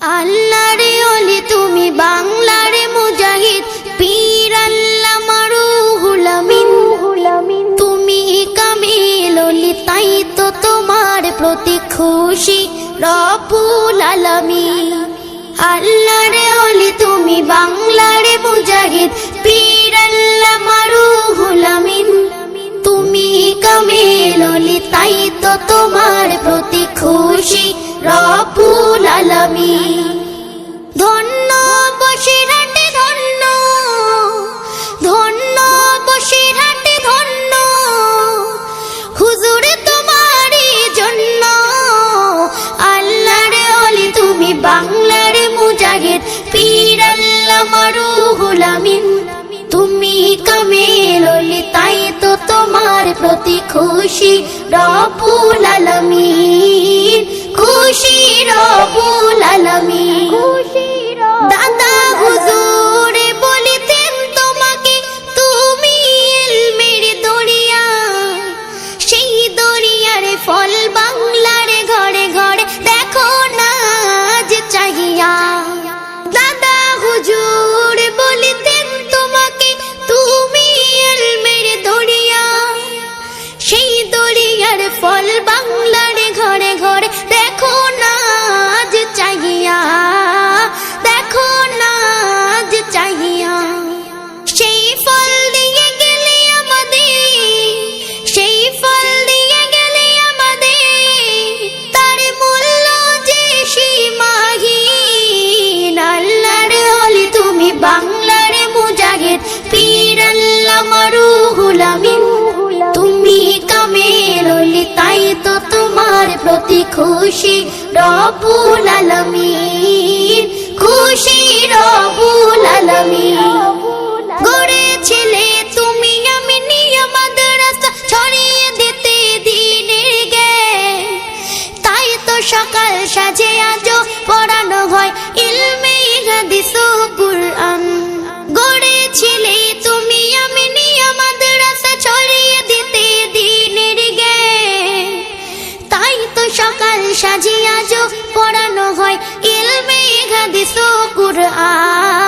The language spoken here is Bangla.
আল্লাহরে অলি তুমি বাংলারে মুজাহিদ। পীর আল্লাহ মারুহুল আমিন। তুমি কামিল অলি তাই তো তোমার প্রতি খুশি রব্বুল আলামিন। আল্লাহরে অলি তুমি বাংলারে মুজাহিদ। পীর আল্লাহ মারুহুল আমিন। তুমি কামিল অলি তাই তো তোমার প্রতি খুশি রব্বুল আলামিন ধন্য বসিরহাটে ধন্য। ধন্য বসিরহাটে ধন্য। হুজুর তোমারই জন্য। আল্লাহর অলি তুমি বাংলার মুজাহিদ। পীর আল্লাহ মারুহুল আমিন তুমি কামেল অলি তাই তো তোমার প্রতি খুশি। রবুল ফল বাংলার ঘরে ঘরে দেখো নাজ চাহিয়া। দেখো নাজ চাহিয়া। সেই ফল দিয়ে গেলে আমাদের সেই ফল দিয়ে গেলে আমাদের তার মূল্য যে সীমাহীন আল্লাহর হলি তুমি বাংলার মুজাহিদ। পীর আল্লাহ মারুহুল প্রতি খুশি রবুল আলমিন, খুশি রবুল আলমিন। গড়েছিলে তুমি আমি নিয়ে মাদ্রাসা ছড়িয়ে দিতে দিনের গে তাই তো সকাল সাজে আজও পড়ানো হয় ইলমে হাদিস ও আজি আজো পড়ানো হয়। ইলমে হাদিস কুরআন।